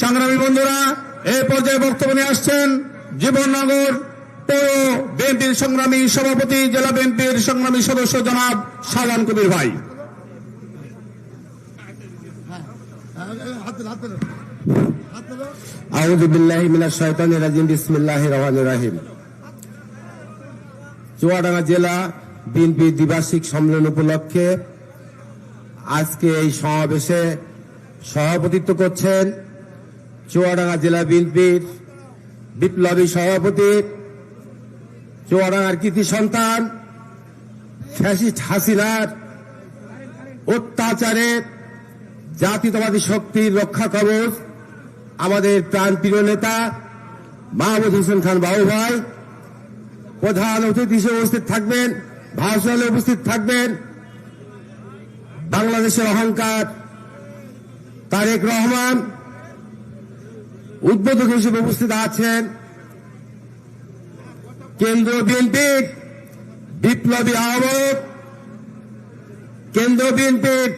সংগ্রামী বন্ধুরা এই পর্যায়ে বক্তব্য আসছেন জীবননগর পৌর বিএনপির সংগ্রামী সভাপতি, জেলা বিএনপির সংগ্রামী সদস্য জনাব শাহজাহান কবির ভাই। বিল্লাহি মিনাশ শাইতানির রাজিম, বিসমিল্লাহির রহমানির রহিম। চুয়াডাঙ্গা জেলা বিএনপি দ্বিবার্ষিক সম্মেলন উপলক্ষে আজকে এই সমাবেশে সভাপতিত্ব করছেন চুয়াডাঙ্গা জেলা বিএনপির বিপ্লবী সভাপতি, চুয়াডাঙ্গার কৃতি সন্তান, ফ্যাসিস্ট হাসিনার অত্যাচারে জাতীয়তাবাদী শক্তির রক্ষা কবচ, আমাদের প্রাণপ্রিয় নেতা মাহমুদ হোসেন খান বাবু ভাই, প্রধান অতিথি হিসেবে উপস্থিত থাকবেন, ভাষণে উপস্থিত থাকবেন, বাংলাদেশের অহংকার তারেক রহমান উদ্বোধক হিসেবে উপস্থিত আছেন কেন্দ্রীয় বিএনপির বিপ্লবী আহ্বায়ক, কেন্দ্রীয় বিএনপির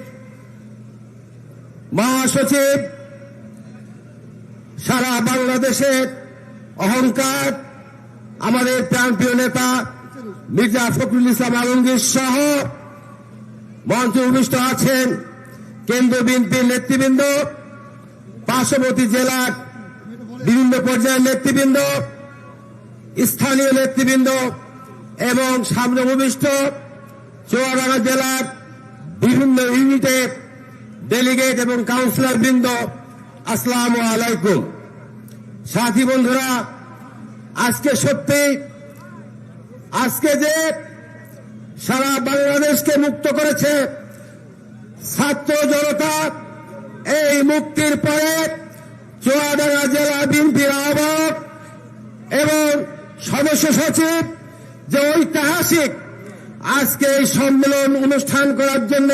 মহাসচিব, সারা বাংলাদেশের অহংকার, আমাদের প্রাণপ্রিয় নেতা মির্জা ফখরুল ইসলাম আলমগীর সহ মঞ্চে উপবিষ্ট আছেন কেন্দ্রীয় বিএনপির নেতৃবৃন্দ, পার্শ্ববর্তী জেলার বিভিন্ন পর্যায়ের নেতৃবৃন্দ, স্থানীয় নেতৃবৃন্দ এবং সামনে উপবিষ্ট চুয়াডাঙ্গা জেলার বিভিন্ন ইউনিটের ডেলিগেট এবং কাউন্সিলর বৃন্দ, আসসালাম আলাইকুম। সাথী বন্ধুরা, আজকে সত্যি, আজকে যে সারা বাংলাদেশকে মুক্ত করেছে ছাত্র জনতা, এই মুক্তির পরে চুয়াডাঙ্গা জেলা বিএনপির আহ্বায়ক এবং সদস্য সচিব যে ঐতিহাসিক আজকে এই সম্মেলন অনুষ্ঠান করার জন্য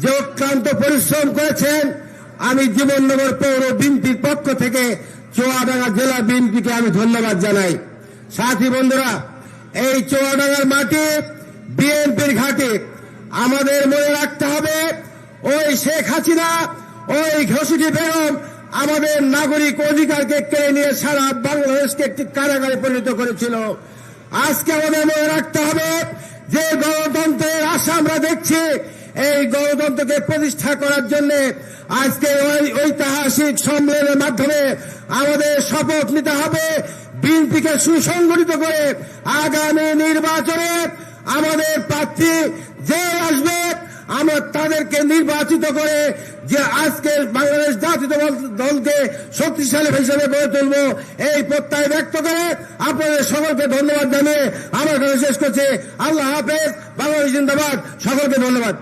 যে অক্লান্ত পরিশ্রম করেছেন, আমি জীবননগর পৌর বিএনপির পক্ষ থেকে চুয়াডাঙ্গা জেলা বিএনপিকে আমি ধন্যবাদ জানাই। সাথী বন্ধুরা, এই চুয়াডাঙ্গার মাটি বিএনপির ঘাটে। আমাদের মনে রাখতে হবে, ওই শেখ হাসিনা, ওই ঘসুটি বেগম আমাদের নাগরিক অধিকারকে কেড়ে নিয়ে সারা বাংলাদেশকে একটি কারাগারে পরিণত করেছিল। আজকে আমাদের মনে রাখতে হবে যে গণতন্ত্রের আশা আমরা দেখছি, এই গণতন্ত্রকে প্রতিষ্ঠা করার জন্য আজকে ওই ঐতিহাসিক সম্মেলনের মাধ্যমে আমাদের শপথ নিতে হবে, বিএনপিকে সুসংগঠিত করে আগামী নির্বাচনে আমাদের প্রার্থী যে আসবে আমরা তাদেরকে নির্বাচিত করে যে আজকের বাংলাদেশ জাতীয় দলকে শক্তিশালী হিসেবে গড়ে তুলব, এই প্রত্যয় ব্যক্ত করে আপনাদের সকলকে ধন্যবাদ জানিয়ে আমার কথা শেষ করছে। আল্লাহ হাফেজ, বাংলাদেশ জিন্দাবাদ। সকলকে ধন্যবাদ।